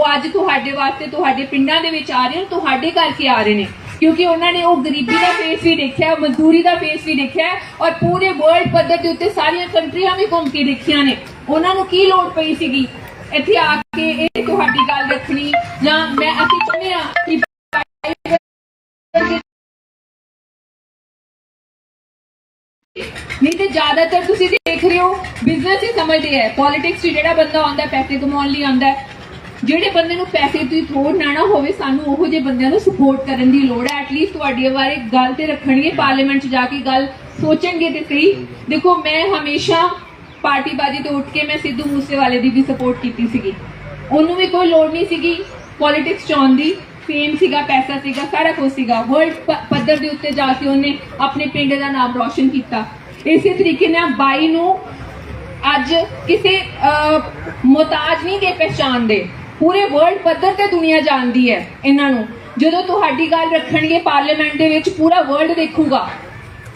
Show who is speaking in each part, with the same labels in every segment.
Speaker 1: ਉਹ ਅੱਜ ਤੁਹਾਡੇ ਵਾਸਤੇ, ਤੁਹਾਡੇ ਪਿੰਡਾਂ ਦੇ ਵਿੱਚ ਆ ਰਹੇ ਨੇ, ਤੁਹਾਡੇ ਕਰਕੇ ਆ ਰਹੇ ਨੇ? ਕਿਉਂਕਿ ਉਹਨਾਂ ਨੇ ਉਹ ਗਰੀਬੀ ਦਾ ਫੇਸ ਵੀ ਦੇਖਿਆ, ਮਜ਼ਦੂਰੀ ਦਾ ਫੇਸ ਵੀ ਦੇਖਿਆ ਔਰ ਪੂਰੇ ਵਰਲਡ ਪੱਧਰ ਦੇ ਉੱਤੇ ਸਾਰੀਆਂ ਕੰਟਰੀਆਂ ਵੀ ਘੁੰਮ ਕੇ ਦੇਖੀਆਂ ਨੇ। ਉਹਨਾਂ ਨੂੰ ਕੀ ਲੋੜ ਪਈ ਸੀਗੀ? ਇੱਥੇ ਆ ਕੇ ਇਹ ਤੁਹਾਡੀ ਗੱਲ ਰੱਖਣੀ ਜਾਂ ਮੈਂ ਅਸੀਂ ਚਾਹੁੰਦੇ ਆ ਕਿ ਨਹੀਂ ਤੇ ਜ਼ਿਆਦਾਤਰ ਤੁਸੀਂ ਦੇਖ ਰਹੇ ਹੋ ਬਿਜ਼ਨਸ ਹੀ ਸਮਝਦੇ ਆ ਪੋਲਿਟਿਕਸ 'ਚ ਜਿਹੜਾ ਬੰਦਾ ਆਉਂਦਾ ਪੈਸੇ ਕਮਾਉਣ ਲਈ ਆਉਂਦਾ ਜਿਹੜੇ ਬੰਦੇ ਨੂੰ ਪੈਸੇ ਦੀ ਥੋੜ ਨਾ ਨਾ ਹੋਵੇ ਸਾਨੂੰ ਉਹੋ ਜਿਹੇ ਬੰਦਿਆਂ ਨੂੰ ਸਪੋਰਟ ਕਰਨ ਦੀ ਲੋੜ ਹੈ। ਐਟਲੀਸਟ ਤੁਹਾਡੀ ਬਾਰੇ ਗੱਲ ਤੇ ਰੱਖਣਗੇ ਪਾਰਲੀਮੈਂਟ 'ਚ ਜਾ ਕੇ ਗੱਲ ਸੋਚਣਗੇ ਤੇ ਸਹੀ। ਦੇਖੋ ਮੈਂ ਹਮੇਸ਼ਾ ਪਾਰਟੀ ਬਾਜੀ ਤੋਂ ਉੱਠ ਕੇ ਮੈਂ ਸਿੱਧੂ ਮੂਸੇਵਾਲੇ ਦੀ ਵੀ ਸਪੋਰਟ ਕੀਤੀ ਸੀਗੀ। ਉਹਨੂੰ ਵੀ ਕੋਈ ਲੋੜ ਨਹੀਂ ਸੀਗੀ। ਪੋਲਿਟਿਕਸ 'ਚ ਆਉਣ ਦੀ ਫੇਮ ਸੀਗਾ ਪੈਸਾ ਸੀਗਾ ਸਾਰਾ ਕੁਝ ਸੀਗਾ। ਵਰਲਡ ਪੱਧਰ ਦੇ ਉੱਤੇ ਜਾ ਕੇ ਉਹਨੇ ਆਪਣੇ ਪਿੰਡ ਦਾ ਨਾਮ ਰੌਸ਼ਨ ਕੀਤਾ। ਇਸੇ ਤਰੀਕੇ ਨਾਲ ਬਾਈ ਨੂੰ ਅੱਜ ਕਿਸੇ ਅਹ, ਮੁਹਤਾਜ ਨਹੀਂ ਦੇ ਪਛਾਣਦੇ ਪੂਰੇ ਵਰਲਡ ਪੱਧਰ ਤੇ ਦੁਨੀਆ ਜਾਣਦੀ ਹੈ ਇਹਨਾਂ ਨੂੰ। ਜਦੋਂ ਤੁਹਾਡੀ ਗੱਲ ਰੱਖਣਗੇ ਪਾਰਲੀਮੈਂਟ ਦੇ ਵਿੱਚ ਪੂਰਾ ਵਰਲਡ ਦੇਖੂਗਾ।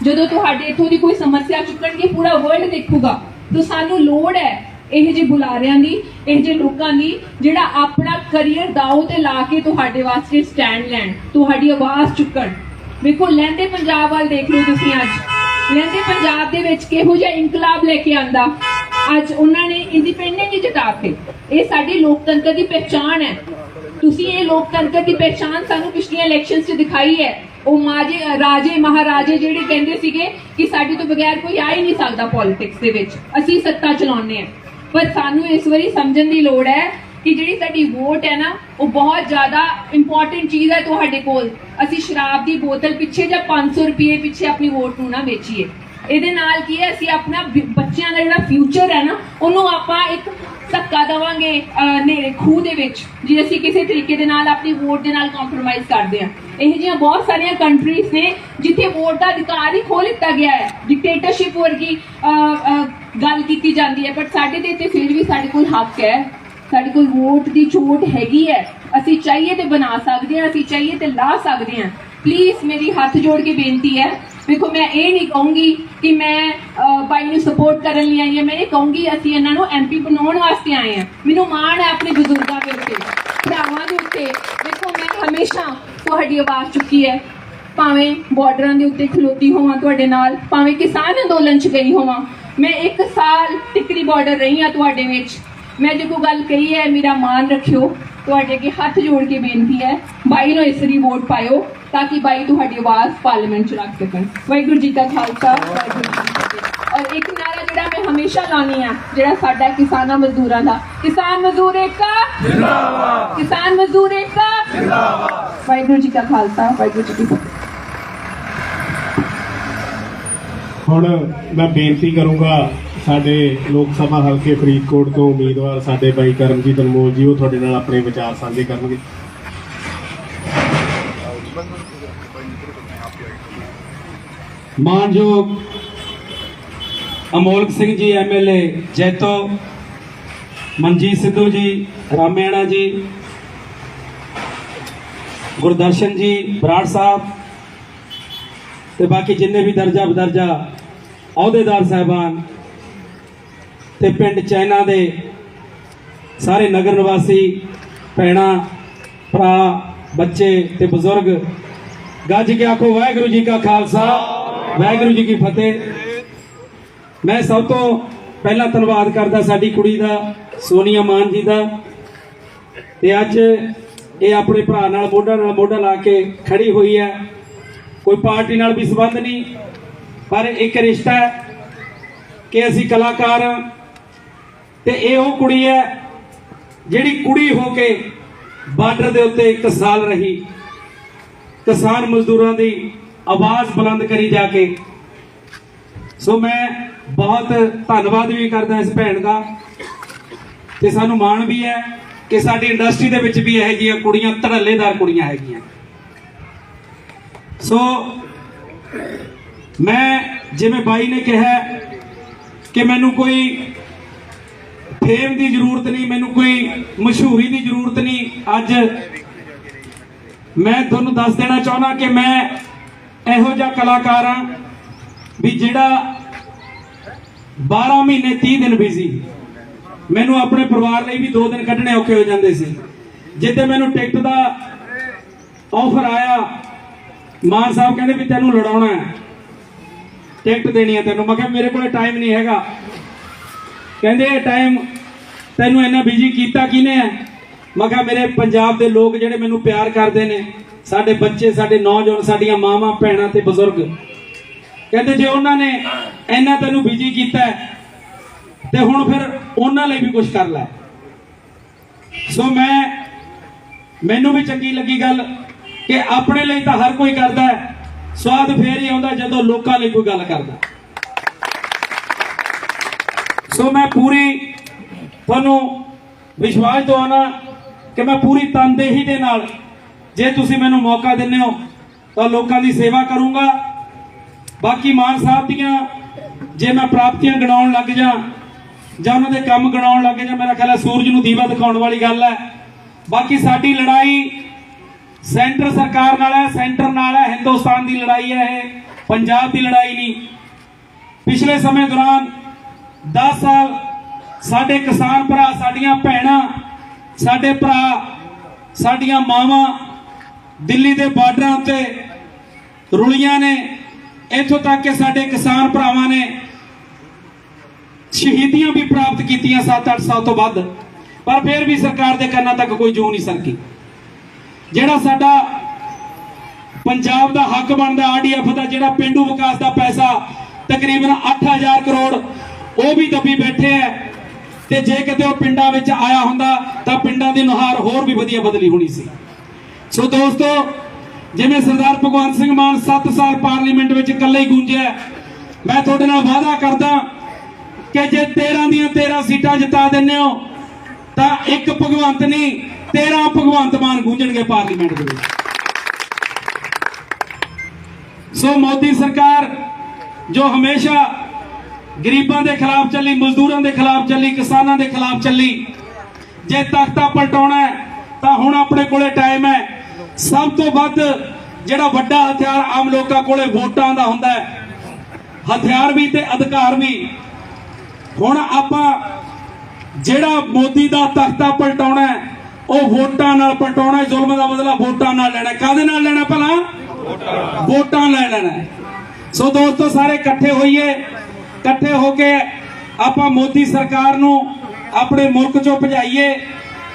Speaker 1: ਜਦੋਂ ਤੁਹਾਡੇ ਇੱਥੋਂ ਦੀ ਕੋਈ ਸਮੱਸਿਆ ਚੁੱਕਣਗੇ, ਪੂਰਾ ਵਰਲਡ ਦੇਖੂਗਾ। ਤਾਂ ਸਾਨੂੰ ਲੋੜ ਹੈ ਇਹ ਜਿਹੇ ਬੁਲਾਰਿਆਂ ਦੀ, ਇਹ ਜਿਹੇ ਲੋਕਾਂ ਦੀ, ਜਿਹੜਾ ਆਪਣਾ ਕਰੀਅਰ ਦਾਅ ਤੇ ਲਾ ਕੇ ਤੁਹਾਡੇ ਵਾਸਤੇ ਸਟੈਂਡ ਲੈਣ, ਤੁਹਾਡੀ ਆਵਾਜ਼ ਚੁੱਕਣ। ਵੇਖੋ, ਲਹਿੰਦੇ ਪੰਜਾਬ ਵੱਲ ਦੇਖ ਲਓ ਤੁਸੀਂ ਅੱਜ। ਲਹਿੰਦੇ ਪੰਜਾਬ ਦੇ ਵਿੱਚ ਕਿਹੋ ਜਿਹਾ ਇਨਕਲਾਬ ਲੈ ਕੇ ਆਂਦਾ। ਅੱਜ ਉਹਨਾਂ ਨੇ ਇੰਡੀਪੈਂਡੈਂਟ ਜਤਾਤੇ ਇਹ ਸਾਡੀ ਲੋਕਤੰਤਰ ਦੀ ਪਹਿਚਾਣ ਹੈ। ਤੁਸੀਂ ਇਹ ਲੋਕਤੰਤਰ ਦੀ ਪਹਿਚਾਣ ਸਾਨੂੰ ਪਿਛਲੀਆਂ ਇਲੈਕਸ਼ਨਸ 'ਚ ਦਿਖਾਈ ਹੈ। ਉਹ ਮਾਜੇ ਰਾਜੇ, ਮਹਾਰਾਜੇ ਜਿਹੜੇ ਕਹਿੰਦੇ ਸੀਗੇ ਕਿ ਸਾਡੇ ਤੋਂ ਬਗੈਰ ਕੋਈ ਆ ਹੀ ਨਹੀਂ ਸਕਦਾ ਪੋਲਿਟਿਕਸ ਦੇ ਵਿੱਚ। ਅਸੀਂ ਸੱਤਾ ਚਲਾਉਂਦੇ ਹਾਂ। ਪਰ ਸਾਨੂੰ ਇਸ ਵਾਰੀ ਸਮਝਣ ਦੀ ਲੋੜ ਹੈ ਕਿ ਜਿਹੜੀ ਸਾਡੀ ਵੋਟ ਹੈ ਨਾ, ਉਹ ਬਹੁਤ ਜ਼ਿਆਦਾ ਇੰਪੋਰਟੈਂਟ ਚੀਜ਼ ਹੈ ਤੁਹਾਡੇ ਕੋਲ। ਅਸੀਂ ਸ਼ਰਾਬ ਦੀ ਬੋਤਲ ਪਿੱਛੇ ਜਾਂ 500 ਰੁਪਏ ਪਿੱਛੇ ਆਪਣੀ ਵੋਟ ਨੂੰ ਨਾ ਵੇਚੀਏ। ਇਹਦੇ ਨਾਲ ਕੀ ਹੈ ਅਸੀਂ ਆਪਣਾ ਬੱਚਿਆਂ ਦਾ ਜਿਹੜਾ ਫਿਊਚਰ ਹੈ ਨਾ ਉਹਨੂੰ ਆਪਾਂ ਇੱਕ ਧੱਕਾ ਦੇਵਾਂਗੇ ਅਹ, ਖੂਹ ਦੇ ਵਿੱਚ ਜੇ ਅਸੀਂ ਕਿਸੇ ਤਰੀਕੇ ਦੇ ਨਾਲ ਆਪਣੀ ਵੋਟ ਦੇ ਨਾਲ ਕੰਪਰੋਮਾਈਜ਼ ਕਰਦੇ ਹਾਂ। ਇਹ ਜਿਹੀਆਂ ਬਹੁਤ ਸਾਰੀਆਂ ਕੰਟਰੀਜ਼ ਨੇ ਜਿੱਥੇ ਵੋਟ ਦਾ ਅਧਿਕਾਰ ਹੀ ਖੋਹ ਲਿੱਤਾ ਗਿਆ ਹੈ ਡਿਕਟੇਟਰਸ਼ਿਪ ਵਰਗੀ ਗੱਲ ਕੀਤੀ ਜਾਂਦੀ ਹੈ ਬਟ ਸਾਡੇ ਤੇ ਇੱਥੇ ਫਿਰ ਵੀ ਸਾਡੇ ਕੋਲ ਹੱਕ ਹੈ। ਸਾਡੇ ਕੋਲ ਵੋਟ ਦੀ ਛੋਟ ਹੈਗੀ ਹੈ। ਅਸੀਂ ਚਾਹੀਏ ਤੇ ਬਣਾ ਸਕਦੇ ਹਾਂ ਅਸੀਂ ਚਾਹੀਏ ਤੇ ਲਾ ਸਕਦੇ ਹਾਂ। ਪਲੀਜ਼ ਮੇਰੀ ਹੱਥ ਜੋੜ ਕੇ ਬੇਨਤੀ ਹੈ ਵੇਖੋ, ਮੈਂ ਇਹ ਨਹੀਂ ਕਹੂੰਗੀ ਕਿ ਮੈਂ ਬਾਈ ਨੂੰ ਸਪੋਰਟ ਕਰਨ ਲਈ ਆਈ ਹਾਂ। ਮੈਂ ਇਹ ਕਹੂੰਗੀ, ਅਸੀਂ ਇਹਨਾਂ ਨੂੰ ਐਮਪੀ ਬਣਾਉਣ ਵਾਸਤੇ ਆਏ ਹਾਂ। ਮੈਨੂੰ ਮਾਣ ਹੈ ਆਪਣੇ ਬਜ਼ੁਰਗਾਂ ਦੇ ਉੱਤੇ, ਭਰਾਵਾਂ ਦੇ ਉੱਤੇ। ਵੇਖੋ, ਮੈਂ ਹਮੇਸ਼ਾ ਤੁਹਾਡੀ ਆਵਾਜ਼ ਚੁੱਕੀ ਹੈ। ਭਾਵੇਂ ਬਾਰਡਰਾਂ ਦੇ ਉੱਤੇ ਖਲੋਤੀ ਹੋਵਾਂ ਤੁਹਾਡੇ ਨਾਲ, ਭਾਵੇਂ ਕਿਸਾਨ ਅੰਦੋਲਨ 'ਚ ਗਈ ਹੋਵਾਂ, ਮੈਂ ਇੱਕ ਸਾਲ ਟਿਕਰੀ ਬਾਰਡਰ ਰਹੀ ਹਾਂ ਤੁਹਾਡੇ ਵਿੱਚ। ਮੈਂ ਜੇ ਕੋਈ ਗੱਲ ਕਹੀ ਹੈ, ਮੇਰਾ ਮਾਨ ਰੱਖਿਓ। ਤੁਹਾਡੇ ਅੱਗੇ ਹੱਥ ਜੋੜ ਕੇ ਬੇਨਤੀ ਹੈ ਬਾਈ ਨੂੰ ਇਸ ਵਾਰੀ ਵੋਟ ਪਾਇਓ। ਤਾਂ ਕਿ ਬਾਈ ਤੁਹਾਡੀ ਆਵਾਜ਼ ਪਾਰਲੀਮੈਂਟ 'ਚ ਰੱਖ ਸਕਣ। ਵਾਹਿਗੁਰੂ ਜੀ ਕਾ ਖਾਲਸਾ ਵਾਹਿਗੁਰੂ ਜੀ ਕੀ ਫਤਿਹ। ਔਰ ਇੱਕ ਨਾਰਾ ਜਿਹੜਾ ਮੈਂ ਹਮੇਸ਼ਾ ਲਾਉਣੀ ਆ ਜਿਹੜਾ ਸਾਡਾ ਕਿਸਾਨਾਂ ਮਜ਼ਦੂਰਾਂ ਦਾ। ਕਿਸਾਨ ਮਜ਼ਦੂਰ ਏਕਾ ਜਿੰਦਾਬਾਦ! ਕਿਸਾਨ ਮਜ਼ਦੂਰ ਏਕਾ ਜਿੰਦਾਬਾਦ! ਵਾਹਿਗੁਰੂ ਜੀ ਕਾ ਖਾਲਸਾ ਵਾਹਿਗੁਰੂ ਜੀ ਕੀ ਫਤਿਹ।
Speaker 2: ਹੁਣ ਮੈਂ ਬੇਨਤੀ ਕਰੂੰਗਾ ਸਾਡੇ ਲੋਕ ਸਭਾ ਹਲਕੇ ਫਰੀਦਕੋਟ ਤੋਂ ਉਮੀਦਵਾਰ ਸਾਡੇ ਬਾਈ ਕਰਮਜੀਤ ਅਨਮੋਲ ਜੀ ਉਹ ਤੁਹਾਡੇ ਨਾਲ ਆਪਣੇ ਵਿਚਾਰ ਸਾਂਝੇ ਕਰਨਗੇ।
Speaker 3: ਮਾਨਯੋਗ ਅਮੋਲਕ ਸਿੰਘ ਜੀ ਐਮਐਲਏ ਜੈਤੋ, ਮਨਜੀਤ ਸਿੱਧੂ ਜੀ ਰਾਮੇਣਾ ਜੀ, ਗੁਰਦਰਸ਼ਨ ਜੀ, ਬਰਾੜ ਸਾਹਿਬ ਤੇ ਬਾਕੀ ਜਿੰਨੇ ਵੀ ਦਰਜਾ ਬਦਰਜਾ ਅਹੁਦੇਦਾਰ ਸਾਹਿਬਾਨ ਤੇ ਪਿੰਡ ਚੈਨਾ ਦੇ ਸਾਰੇ ਨਗਰ ਨਿਵਾਸੀ, ਭੈਣਾਂ, ਭਰਾ ਬੱਚੇ ਤੇ ਬਜ਼ੁਰਗ, ਗੱਜ ਕੇ ਆਖੋ, ਵਾਹਿਗੁਰੂ ਜੀ ਕਾ ਖਾਲਸਾ, ਵਾਹਿਗੁਰੂ ਜੀ ਕੀ ਫਤਿਹ। ਮੈਂ ਸਭ ਤੋਂ ਪਹਿਲਾਂ ਧੰਨਵਾਦ ਕਰਦਾ ਸਾਡੀ ਕੁੜੀ ਦਾ, ਸੋਨੀਆ ਮਾਨ ਜੀ ਦਾ। ਤੇ ਅੱਜ ਇਹ ਆਪਣੇ ਭਰਾ ਨਾਲ, ਮੋਢਾ ਨਾਲ ਮੋਢਾ ਲਾ ਕੇ ਖੜੀ ਹੋਈ ਹੈ। ਕੋਈ ਪਾਰਟੀ ਨਾਲ ਵੀ ਸੰਬੰਧ ਨਹੀਂ, ਪਰ ਇੱਕ ਰਿਸ਼ਤਾ ਹੈ ਕਿ ਅਸੀਂ ਕਲਾਕਾਰ ਹਾਂ। ਤੇ ਇਹ ਉਹ ਕੁੜੀ ਹੈ ਜਿਹੜੀ ਕੁੜੀ ਹੋ ਕੇ ਬਾਰਡਰ ਦੇ ਉੱਤੇ ਇੱਕ ਸਾਲ ਰਹੀ। ਕਿਸਾਨ ਮਜ਼ਦੂਰਾਂ ਦੀ ਆਵਾਜ਼ ਬੁਲੰਦ ਕਰੀ ਜਾ ਕੇ। ਸੋ ਮੈਂ ਬਹੁਤ ਧੰਨਵਾਦ ਵੀ ਕਰਦਾ ਇਸ ਭੈਣ ਦਾ। ਤੇ ਸਾਨੂੰ ਮਾਣ ਵੀ ਹੈ ਕਿ ਸਾਡੀ ਇੰਡਸਟਰੀ ਦੇ ਵਿੱਚ ਵੀ ਇਹੋ ਜਿਹੀਆਂ ਕੁੜੀਆਂ, ਧੜੱਲੇਦਾਰ ਕੁੜੀਆਂ ਹੈਗੀਆਂ। ਸੋ ਮੈਂ, ਜਿਵੇਂ ਬਾਈ ਨੇ ਕਿਹਾ ਕਿ ਮੈਨੂੰ ਕੋਈ ਫੇਮ ਦੀ ਜ਼ਰੂਰਤ ਨਹੀਂ, ਮੈਨੂੰ ਕੋਈ ਮਸ਼ਹੂਰੀ ਦੀ ਜ਼ਰੂਰਤ ਨਹੀਂ। ਅੱਜ ਮੈਂ ਤੁਹਾਨੂੰ ਦੱਸ ਦੇਣਾ ਚਾਹੁੰਦਾ ਕਿ ਮੈਂ ਇਹੋ ਜਿਹਾ ਕਲਾਕਾਰ ਹਾਂ ਵੀ ਜਿਹੜਾ 12 ਮਹੀਨੇ 30 ਦਿਨ ਬਿਜ਼ੀ ਮੈਨੂੰ ਆਪਣੇ ਪਰਿਵਾਰ ਲਈ ਵੀ 2 ਦਿਨ ਕੱਢਣੇ ਔਖੇ ਹੋ ਜਾਂਦੇ ਸੀ। ਜਿੱਦੇ ਮੈਨੂੰ ਟਿਕਟ ਦਾ ਆਫਰ ਆਇਆ, ਮਾਨ ਸਾਹਿਬ ਕਹਿੰਦੇ ਵੀ ਤੈਨੂੰ ਲੜਾਉਣਾ ਹੈ। ਟਿਕਟ ਦੇਣੀ ਹੈ ਤੈਨੂੰ। ਮੈਂ ਕਿਹਾ ਮੇਰੇ ਕੋਲੇ ਟਾਈਮ ਨਹੀਂ ਹੈਗਾ। ਕਹਿੰਦੇ ਇਹ ਟਾਈਮ ਤੈਨੂੰ ਇੰਨਾ ਬਿਜ਼ੀ ਕੀਤਾ ਕਿਨੇ ਹੈ ਮੈਂ ਕਿਹਾ ਮੇਰੇ ਪੰਜਾਬ ਦੇ ਲੋਕ ਜਿਹੜੇ ਮੈਨੂੰ ਪਿਆਰ ਕਰਦੇ ਨੇ ਸਾਡੇ ਬੱਚੇ ਸਾਡੇ ਨੌਜਵਾਨ ਸਾਡੀਆਂ ਮਾਵਾਂ ਭੈਣਾਂ ਤੇ ਬਜ਼ੁਰਗ। ਕਹਿੰਦੇ ਜੇ ਉਹਨਾਂ ਨੇ ਇੰਨਾ ਤੈਨੂੰ ਬਿਜ਼ੀ ਕੀਤਾ ਹੈ, ਤੇ ਹੁਣ ਫਿਰ ਉਹਨਾਂ ਲਈ ਵੀ ਕੁਝ ਕਰ ਲੈ। ਸੋ ਮੈਂ ਮੈਨੂੰ ਵੀ ਚੰਗੀ ਲੱਗੀ ਗੱਲ ਕਿ ਆਪਣੇ ਲਈ ਤਾਂ ਹਰ ਕੋਈ ਕਰਦਾ ਹੈ ਸਵਾਦ ਫੇਰ ਹੀ ਆਉਂਦਾ ਜਦੋਂ ਲੋਕਾਂ ਲਈ ਕੋਈ ਗੱਲ ਕਰਦਾ। ਸੋ ਮੈਂ ਪੂਰੀ ਤੁਹਾਨੂੰ ਵਿਸ਼ਵਾਸ ਦਵਾਉਣਾ ਕਿ ਮੈਂ ਪੂਰੀ ਤਨਦੇਹੀ ਦੇ ਨਾਲ ਜੇ ਤੁਸੀਂ ਮੈਨੂੰ ਮੌਕਾ ਦਿੰਦੇ ਹੋ ਤਾਂ ਲੋਕਾਂ ਦੀ ਸੇਵਾ ਕਰੂੰਗਾ। ਬਾਕੀ ਮਾਨ ਸਾਹਿਬ ਦੀਆਂ ਜੇ ਮੈਂ ਪ੍ਰਾਪਤੀਆਂ ਗਣਾਉਣ ਲੱਗ ਜਾ ਜਾਂ ਉਹਨਾਂ ਦੇ ਕੰਮ ਗਣਾਉਣ ਲੱਗ ਜਾ, ਮੇਰਾ ਖਿਆਲ ਹੈ ਸੂਰਜ ਨੂੰ ਦੀਵਾ ਦਿਖਾਉਣ ਵਾਲੀ ਗੱਲ ਹੈ। ਬਾਕੀ ਸਾਡੀ ਲੜਾਈ ਸੈਂਟਰ ਸਰਕਾਰ ਨਾਲ ਹੈ, ਸੈਂਟਰ ਨਾਲ ਹੈ, ਹਿੰਦੁਸਤਾਨ ਦੀ ਲੜਾਈ ਹੈ ਇਹ, ਪੰਜਾਬ ਦੀ ਲੜਾਈ ਨਹੀਂ। ਪਿਛਲੇ ਸਮੇਂ ਦੌਰਾਨ 10 ਸਾਲ ਸਾਡੇ ਕਿਸਾਨ ਭਰਾ, ਸਾਡੀਆਂ ਭੈਣਾਂ, ਸਾਡੇ ਭਰਾ, ਸਾਡੀਆਂ ਮਾਵਾਂ ਦਿੱਲੀ ਦੇ ਬਾਰਡਰਾਂ ਉੱਤੇ ਰੁਲੀਆਂ ਨੇ, ਇੱਥੋਂ ਤੱਕ ਕਿ ਸਾਡੇ ਕਿਸਾਨ ਭਰਾਵਾਂ ਨੇ ਸ਼ਹੀਦੀਆਂ ਵੀ ਪ੍ਰਾਪਤ ਕੀਤੀਆਂ 7-8 ਸਾਲ ਤੋਂ ਵੱਧ। ਪਰ ਫਿਰ ਵੀ ਸਰਕਾਰ ਦੇ ਕੰਨਾਂ ਤੱਕ ਕੋਈ ਜੂ ਨਹੀਂ ਸਰਕੀ। ਜਿਹੜਾ ਸਾਡਾ ਪੰਜਾਬ ਦਾ ਹੱਕ ਬਣਦਾ ਆਰਡੀਐਫ ਦਾ ਜਿਹੜਾ ਪਿੰਡੂ ਵਿਕਾਸ ਦਾ ਪੈਸਾ ਤਕਰੀਬਨ 8000 ਕਰੋੜ ਉਹ ਵੀ ਦੱਬੀ ਬੈਠੇ ਐ। ਤੇ ਜੇ ਕਿਤੇ ਉਹ ਪਿੰਡਾਂ ਵਿੱਚ ਆਇਆ ਹੁੰਦਾ, ਤਾਂ ਪਿੰਡਾਂ ਦੀ ਨੁਹਾਰ ਹੋਰ ਵੀ ਵਧੀਆ ਬਦਲੀ ਹੋਣੀ ਸੀ। ਸੋ ਦੋਸਤੋ, ਜਿਵੇਂ ਸਰਦਾਰ ਭਗਵੰਤ ਸਿੰਘ ਮਾਨ 7 ਸਾਲ ਪਾਰਲੀਮੈਂਟ ਵਿੱਚ ਇਕੱਲੇ ਹੀ ਗੂੰਜਿਆ ਮੈਂ ਤੁਹਾਡੇ ਨਾਲ ਵਾਅਦਾ ਕਰਦਾ ਕਿ ਜੇ 13 ਦੀਆਂ 13 ਸੀਟਾਂ ਜਿਤਾ ਦਿੰਦੇ ਹੋ, ਤਾਂ ਇੱਕ ਭਗਵੰਤ ਨਹੀਂ 13 ਭਗਵੰਤ ਮਾਨ ਗੂੰਜਣਗੇ ਪਾਰਲੀਮੈਂਟ ਦੇ ਵਿੱਚ। ਸੋ ਮੋਦੀ ਸਰਕਾਰ, ਜੋ ਹਮੇਸ਼ਾ ਗਰੀਬਾਂ ਦੇ ਖਿਲਾਫ ਚੱਲੀ, ਮਜ਼ਦੂਰਾਂ ਦੇ ਖਿਲਾਫ ਚੱਲੀ, ਕਿਸਾਨਾਂ ਦੇ ਖਿਲਾਫ ਚੱਲੀ। ਜੇ ਤਖਤਾ ਪਲਟਾਉਣਾ ਤਾਂ ਹੁਣ ਆਪਣੇ ਕੋਲੇ ਟਾਈਮ ਹੈ। ਸਭ ਤੋਂ ਵੱਧ ਜਿਹੜਾ ਵੱਡਾ ਹਥਿਆਰ ਆਮ ਲੋਕਾਂ ਕੋਲੇ ਵੋਟਾਂ ਦਾ ਹੁੰਦਾ ਹੈ। ਹਥਿਆਰ ਵੀ ਤੇ ਅਧਿਕਾਰ ਵੀ। ਹੁਣ ਆਪਾਂ ਜਿਹੜਾ ਮੋਦੀ ਦਾ ਤਖਤਾ ਪਲਟਾਉਣਾ ਉਹ ਵੋਟਾਂ ਨਾਲ ਪਲਟਾਉਣਾ ਜ਼ੁਲਮ ਦਾ ਬਦਲਾ ਵੋਟਾਂ ਨਾਲ ਲੈਣਾ ਹੈ। ਕਾਹਦੇ ਨਾਲ ਲੈਣਾ ਭਲਾ? ਵੋਟਾਂ ਲੈ ਲੈਣਾ ਸੋ ਦੋਸਤੋ, ਸਾਰੇ ਇਕੱਠੇ ਹੋਈਏ। ਇਕੱਠੇ ਹੋ ਕੇ ਆਪਾਂ ਮੋਦੀ ਸਰਕਾਰ ਨੂੰ ਆਪਣੇ ਮੁਲਕ ਚੋਂ ਭਜਾਈਏ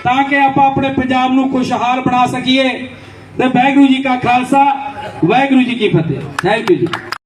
Speaker 3: ਤਾਂ ਕਿ ਆਪਾਂ ਆਪਣੇ ਪੰਜਾਬ ਨੂੰ ਖੁਸ਼ਹਾਲ ਬਣਾ ਸਕੀਏ। ਤੇ ਵਾਹਿਗੁਰੂ ਜੀ ਕਾ ਖਾਲਸਾ, ਵਾਹਿਗੁਰੂ ਜੀ ਕੀ ਫਤਿਹ। ਥੈਂਕ ਯੂ ਜੀ।